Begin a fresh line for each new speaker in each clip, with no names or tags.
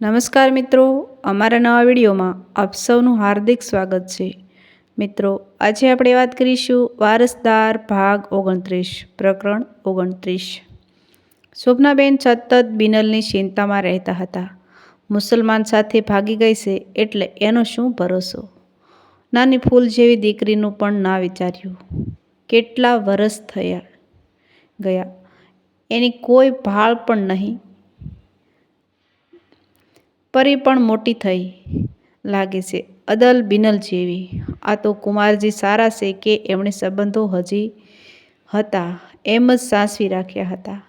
નમસ્કાર મિત્રો, અમારા નવા વિડીયોમાં આપ સૌનું હાર્દિક સ્વાગત છે. મિત્રો, આજે આપણે વાત કરીશું વારસદાર ભાગ ઓગણત્રીસ, પ્રકરણ ઓગણત્રીસ. શોભનાબેન સતત બિનલની ચિંતામાં રહેતા હતા. મુસલમાન સાથે ભાગી ગઈ છે એટલે એનો શું ભરોસો? નાની ફૂલ જેવી દીકરીનું પણ ના વિચાર્યું. કેટલા વરસ થયા ગયા. એની કોઈ ભાળ પણ નહીં. પરી પણ મોટી થઈ લાગે છે. અદલ બિનલ જેવી. આ તો કુમારજી સારા છે કે એમણે સંબંધો હજી હતા. એમ જ સાસવી રાખ્યા હતા.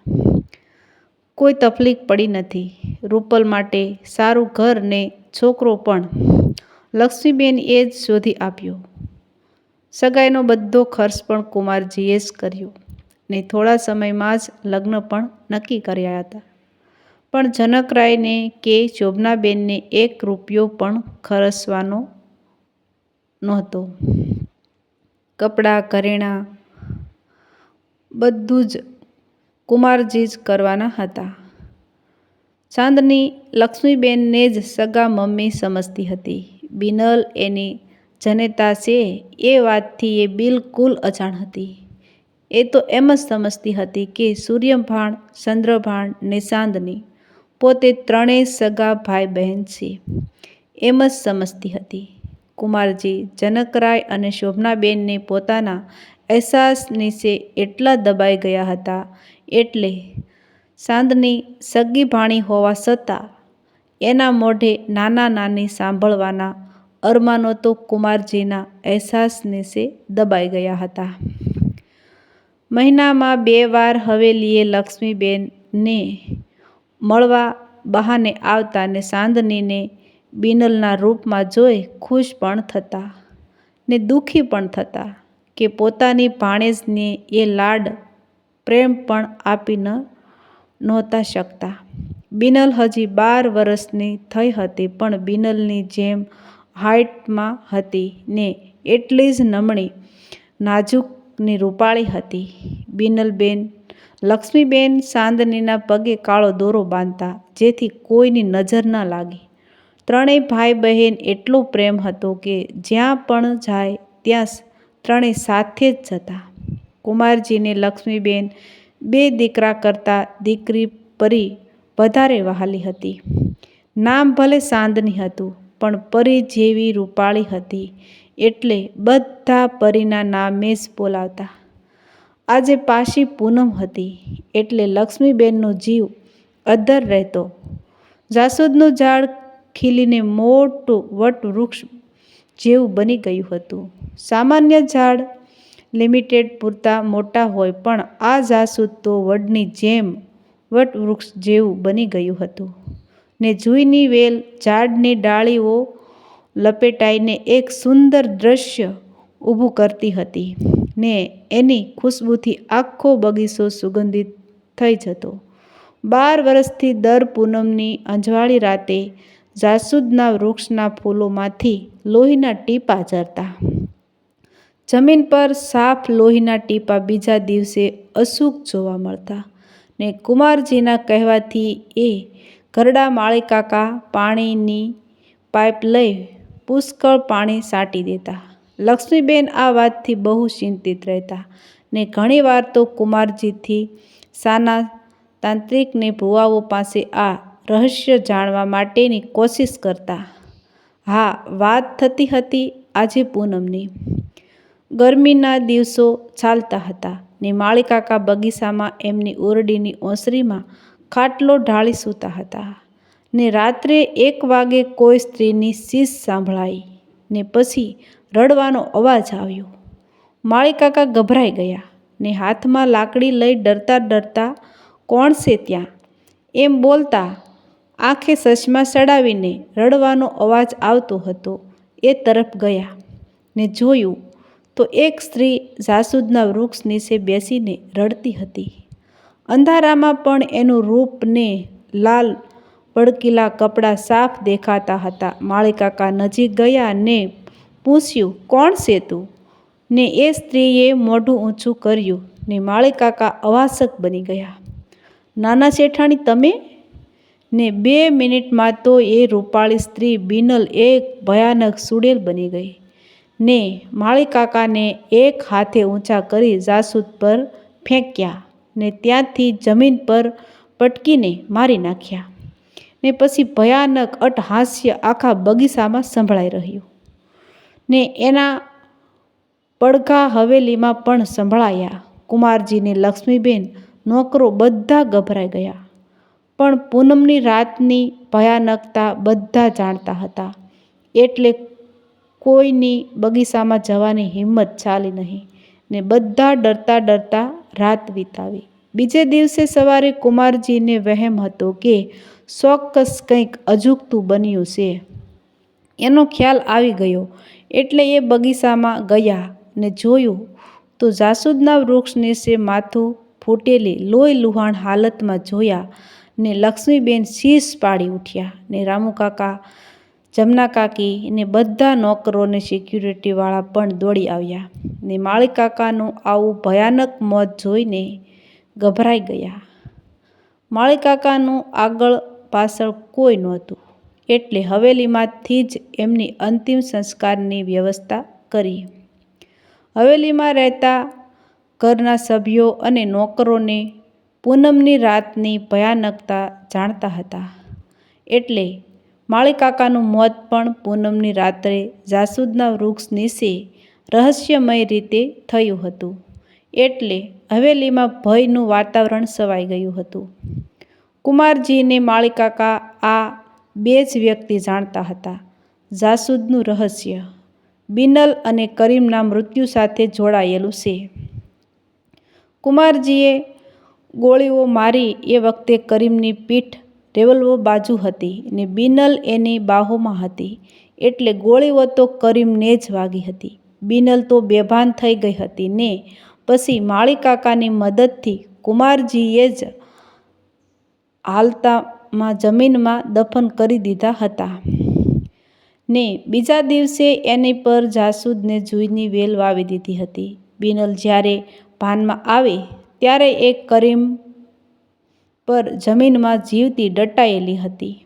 કોઈ તકલીફ પડી નથી. રૂપલ માટે સારું ઘર ને છોકરો પણ લક્ષ્મીબેન એ જ શોધી આપ્યો. સગાઈનો બધો ખર્ચ પણ કુમારજીએ જ કર્યો ને થોડા સમયમાં જ લગ્ન પણ નક્કી કર્યા હતા. પણ જનકરાયને કે શોભનાબેનને એક રૂપિયો પણ ખર્ચવાનો નહોતો. કપડાં કરિયાણા બધું જ કુમારજી જ કરવાના હતા. ચાંદની લક્ષ્મીબેનને જ સગા મમ્મી સમજતી હતી. બિનલ એની જનેતા છે એ વાતથી એ બિલકુલ અજાણ હતી. એ તો એમ જ સમજતી હતી કે સૂર્યભાણ, ચંદ્રભાણ ને ચાંદની પોતે ત્રણેય સગા ભાઈ બહેન છે. એમ જ સમજતી હતી. કુમારજી જનકરાય અને શોભનાબેનને પોતાના અહેસાસ નીચે એટલા દબાઈ ગયા હતા એટલે સાંદની સગી ભાણી હોવા છતાં એના મોઢે નાના નાની સાંભળવાના અરમાનો તો કુમારજીના અહેસાસ નીચે દબાઈ ગયા હતા. મહિનામાં બે વાર હવેલીએ લક્ષ્મીબેનને મળવા બહાને આવતા ને ચાંદનીને બિનલના રૂપમાં જોઈ ખુશ પણ થતા ને દુઃખી પણ થતા કે પોતાની ભાણેજને એ લાડ પ્રેમ પણ આપી ન નહોતા શકતા. બિનલ હજી બાર વર્ષની થઈ હતી પણ બિનલની જેમ હાઇટમાં હતી ને એટલી જ નમણી નાજુકની રૂપાળી હતી. બિનલબેન લક્ષ્મીબેન ચાંદનીના પગે કાળો દોરો બાંધતા જેથી કોઈની નજર ન લાગે. ત્રણેય ભાઈ બહેન એટલો પ્રેમ હતો કે જ્યાં પણ જાય ત્યાં ત્રણેય સાથે જ જતા. કુમારજીને લક્ષ્મીબેન બે દીકરા કરતાં દીકરી પરી વધારે વહાલી હતી. નામ ભલે સાંદની હતું, પણ પરી જેવી રૂપાળી હતી. એટલે બધા પરીના નામે જ બોલાવતા. આજે પાછી પૂનમ હતી એટલે લક્ષ્મીબેનનો જીવ અધર રહેતો. જાસૂદનું ઝાડ ખીલીને મોટું વટવૃક્ષ જેવું બની ગયું હતું. સામાન્ય ઝાડ લિમિટેડ પૂરતા મોટા હોય પણ આ જાસૂદ તો વડની જેમ વટવૃક્ષ જેવું બની ગયું હતું. ને જુઈની વેલ, ઝાડની ડાળીઓ લપેટાઈને એક સુંદર દ્રશ્ય ઊભું કરતી હતી. ને એની ખુશ્બુથી આખો બગીચો સુગંધિત થઈ જતો. બાર વર્ષથી દર પૂનમની અંજવાળી રાતે જાસૂદના વૃક્ષના ફૂલોમાંથી લોહીના ટીપા ઝરતા. જમીન પર સાફ લોહીના ટીપા બીજા દિવસે અશુક જોવા મળતા ને કુમારજીના કહેવાથી એ ઘરડા માળીકાકા પાણીની પાઇપ લઈ પુષ્કળ પાણી સાટી દેતા. લક્ષ્મીબેન આ વાતથી બહુ ચિંતિત રહેતા ને ઘણીવાર તો કુમારજીથી સાના તાંત્રિકને ભુવાઓ પાસે આ રહસ્ય જાણવા માટેની કોશિશ કરતા. હા, વાત થતી હતી આજે પૂનમની. ગરમીના દિવસો ચાલતા હતા ને માળીકાકા બગીચામાં એમની ઓરડીની ઓસરીમાં ખાટલો ઢાળી સૂતા હતા ને રાત્રે એક વાગે કોઈ સ્ત્રીની શીશ સાંભળાઈ ને પછી રડવાનો અવાજ આવ્યો. માળીકાકા ગભરાઈ ગયા ને હાથમાં લાકડી લઈ ડરતા ડરતા, કોણ છે ત્યાં? એમ બોલતા આંખે ચશ્મા ચડાવીને રડવાનો અવાજ આવતો હતો. એ તરફ ગયા ને જોયું તો એક સ્ત્રી જાસૂદના વૃક્ષ નીચે બેસીને રડતી હતી. અંધારામાં પણ એનું રૂપને લાલ ભડકીલા કપડાં સાફ દેખાતા હતા. માળીકાકા નજીક ગયા ને પૂછ્યું, કોણ છે તું? ને એ સ્ત્રીએ મોઢું ઊંચું કર્યું ને માળીકાકા અવાસક બની ગયા. નાના શેઠાણી, તમે? ને બે મિનિટમાં તો એ રૂપાળી સ્ત્રી બિનલ એક ભયાનક સુડેલ બની ગઈ ને માળીકાકાને એક હાથે ઊંચા કરી જાસૂદ પર ફેંક્યા ને ત્યાંથી જમીન પર પટકીને મારી નાખ્યા ને પછી ભયાનક અટહાસ્ય આખા બગીચામાં સંભળાઈ રહ્યું. ને એના પડઘા હવેલીમાં પણ સંભળાયા. કુમારજીને લક્ષ્મીબેન, નોકરો બધા ગભરાઈ ગયા. પણ પૂનમની રાતની ભયાનકતા બધા જાણતા હતા. એટલે કોઈની બગીચામાં જવાની હિંમત ચાલી નહીં ને બધા ડરતા ડરતા રાત વિતાવી. બીજે દિવસે સવારે કુમારજીને વહેમ હતો કે ચોક્કસ કંઈક અજુગતું બન્યું છે. એનો ખ્યાલ આવી ગયો એટલે એ બગીચામાં ગયા ને જોયું તો જાસૂદના વૃક્ષ નીચે માથું ફૂટેલી લોહી લુહાણ હાલતમાં જોયા ને લક્ષ્મીબેન શીશ પાડી ઉઠ્યા ને રામુકાકા જમના કાકી ને બધા નોકરોને સિક્યુરિટીવાળા પણ દોડી આવ્યા ને માળીકાકાનું આવું ભયાનક મોત જોઈને ગભરાઈ ગયા. માળીકાકાનું આગળ પાછળ કોઈ નહોતું. એટલે હવેલીમાંથી જ એમની અંતિમ સંસ્કારની વ્યવસ્થા કરી. હવેલીમાં રહેતા ઘરના સભ્યો અને નોકરોને પૂનમની રાતની ભયાનકતા જાણતા હતા. એટલે માળીકાકાનું મોત પણ પૂનમની રાત્રે જાસૂદના વૃક્ષ નીચે રહસ્યમય રીતે થયું હતું. એટલે હવેલીમાં ભયનું વાતાવરણ સવાઈ ગયું હતું. કુમારજીને માળીકાકા આ બે જ વ્યક્તિ જાણતા હતા. જાસૂદનું રહસ્ય. બિનલ અને કરીમના મૃત્યુ સાથે જોડાયેલું છે. કુમારજીએ ગોળીઓ મારી એ વખતે કરીમની પીઠ રેવલવો બાજુ હતી ને બિનલ એની બાહોમાં હતી. એટલે ગોળીઓ તો કરીમને જ વાગી હતી. બિનલ તો બેભાન થઈ ગઈ હતી ને પછી માળી કાકાની મદદથી કુમારજીએ જ હાલતામાં જમીનમાં દફન કરી દીધા હતા. ને બીજા દિવસે એની પર જાસૂદને જૂઈની વેલ વાવી દીધી હતી. બિનલ જ્યારે ભાનમાં આવે, ત્યારે એ કરીમ પર જમીનમાં જીવતી દટાયેલી હતી.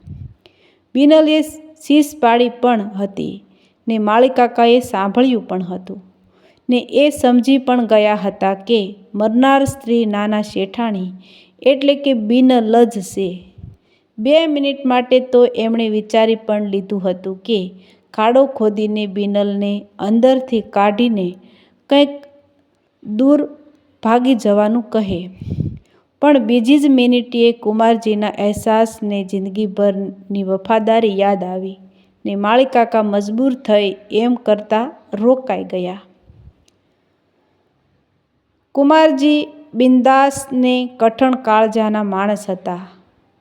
બિનલે શીશ પાડી પણ હતી ને માળીકાકાએ સાંભળ્યું પણ હતું. ને એ સમજી પણ ગયા હતા કે મરનાર સ્ત્રી નાના શેઠાણી એટલે કે બિનલ જ છે. બે મિનિટ માટે તો એમણે વિચારી પણ લીધું હતું કે ખાડો ખોદીને બિનલને અંદરથી કાઢીને કંઈક દૂર ભાગી જવાનું કહે. પણ બીજી જ મિનિટે કુમારજીના અહેસાસને જિંદગીભરની વફાદારી યાદ આવી ને માળીકાકા મજબૂર થઈ એમ કરતાં રોકાઈ ગયા. કુમારજી બિંદાસને કઠણ કાળજાના માણસ હતા,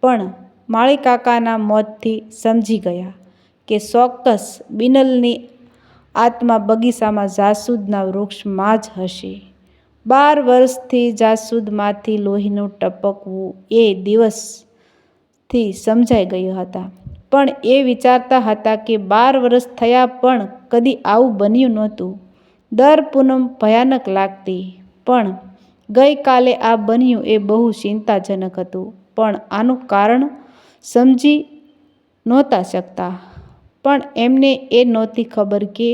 પણ માળીકાકાના મોતથી સમજી ગયા કે ચોક્કસ બિનલની આત્મા બગીચામાં જાસૂદના વૃક્ષમાં જ હશે. બાર વર્ષથી જાસૂદમાંથી લોહીનું ટપકવું એ દિવસથી સમજાઈ ગયું હતા. પણ એ વિચારતા હતા કે બાર વર્ષ થયા પણ કદી આવું બન્યું નહોતું. દર પૂનમ ભયાનક લાગતી. પણ ગઈકાલે આ બન્યું એ બહુ ચિંતાજનક હતું. પણ આનું કારણ સમજી નહોતા શકતા. પણ એમને એ નહોતી ખબર કે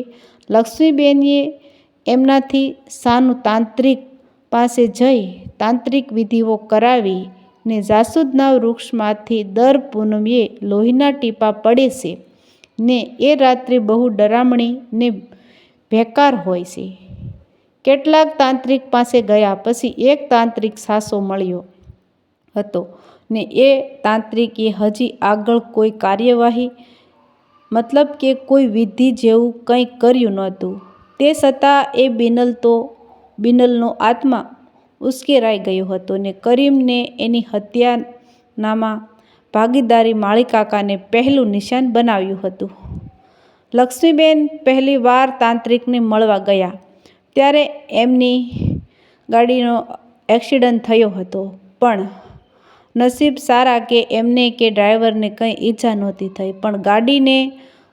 લક્ષ્મીબેનએ એમનાથી સાનું તાંત્રિક પાસે જઈ તાંત્રિક વિધિઓ કરાવી ને જાસૂદના વૃક્ષમાંથી દર પૂનમે લોહીના ટીપા પડે છે ને એ રાત્રે બહુ ડરામણી ને બેકાર હોય છે. કેટલાક તાંત્રિક પાસે ગયા પછી એક તાંત્રિક સાસો મળ્યો હતો. ને એ તાંત્રિકે હજી આગળ કોઈ કાર્યવાહી, મતલબ કે કોઈ વિધિ જેવું કંઈ કર્યું નહોતું. તે છતાં એ બિનલ તો, બિનલનો આત્મા ઉશ્કેરાઈ ગયો હતો ને કરીમને એની હત્યાનામાં ભાગીદારી માળીકાકાને પહેલું નિશાન બનાવ્યું હતું. લક્ષ્મીબેન પહેલી વાર તાંત્રિકને મળવા ગયા, ત્યારે એમની ગાડીનો એક્સિડન્ટ થયો હતો. પણ નસીબ સારા કે એમને કે ડ્રાઈવરને કંઈ ઈજા નહોતી થઈ, પણ ગાડીને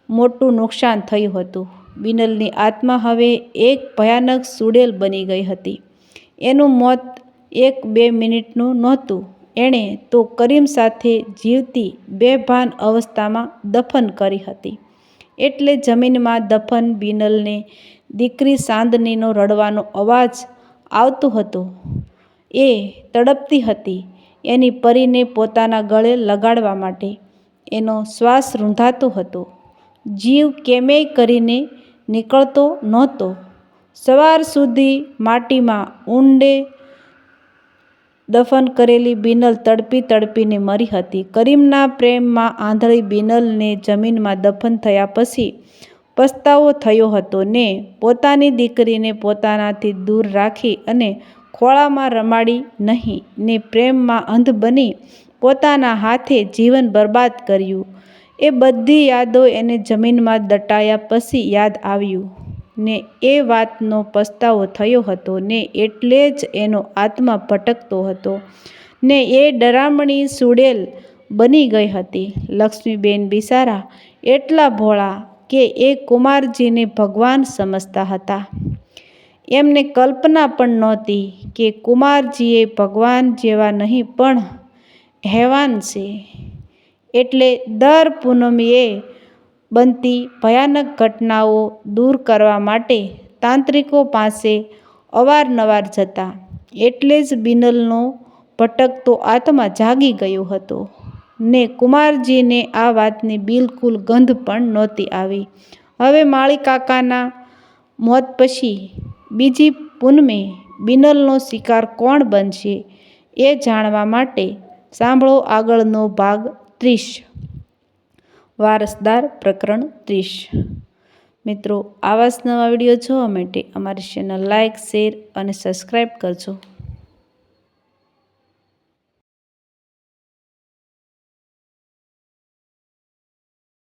મોટું નુકસાન થયું હતું. બિનલની આત્મા હવે એક ભયાનક સુડેલ બની ગઈ હતી. એનું મોત એક બે મિનિટનું નહોતું. એણે તો કરીમ સાથે જીવતી બેભાન અવસ્થામાં દફન કરી હતી. એટલે જમીનમાં દફન બિનલને દીકરી સાંદનીનો રડવાનો અવાજ આવતો હતો. એ તડપતી હતી. એની પરીને પોતાના ગળે લગાડવા માટે એનો શ્વાસ રૂંધાતો હતો. જીવ કેમેય કરીને નીકળતો નહોતો. સવાર સુધી માટીમાં ઊંડે દફન કરેલી બિનલ તડપી તડપીને મરી હતી. કરીમના પ્રેમમાં આંધળી બિનલને જમીનમાં દફન થયા પછી પસ્તાવો થયો હતો ને પોતાની દીકરીને પોતાનાથી દૂર રાખી અને ખોળામાં રમાડી નહીં, ને પ્રેમમાં અંધ બની પોતાના હાથે જીવન બરબાદ કર્યું. એ બધી યાદો એને જમીનમાં દટાયા પછી યાદ આવ્યું, ને એ વાતનો પસ્તાવો થયો હતો, ને એટલે જ એનો આત્મા ભટકતો હતો, ને એ ડરામણી સુડેલ બની ગઈ હતી. લક્ષ્મીબેન બિસારા એટલા ભોળા કે એ કુમારજીને ભગવાન સમજતા હતા. એમને કલ્પના પણ નહોતી કે કુમારજીએ ભગવાન જેવા નહીં, પણ હેવાન છે. એટલે દર પૂનમીએ બનતી ભયાનક ઘટનાઓ દૂર કરવા માટે તાંત્રિકો પાસે અવારનવાર જતા, એટલે જ બિનલનો ભટકતો આત્મા જાગી ગયો હતો. ને કુમારજીને આ વાતની બિલકુલ ગંધ પણ નહોતી આવી. હવે માળી કાકાના મોત પછી બીજી પૂનમે બિનલનો શિકાર કોણ બનશે એ જાણવા માટે સાંભળો આગળનો ભાગ ત્રીસ. વારસદાર પ્રકરણ ત્રીસ. મિત્રો, આવા જ નવા વીડિયો જોવા માટે અમારી ચેનલ લાઇક શેર અને સબસ્ક્રાઈબ કરજો.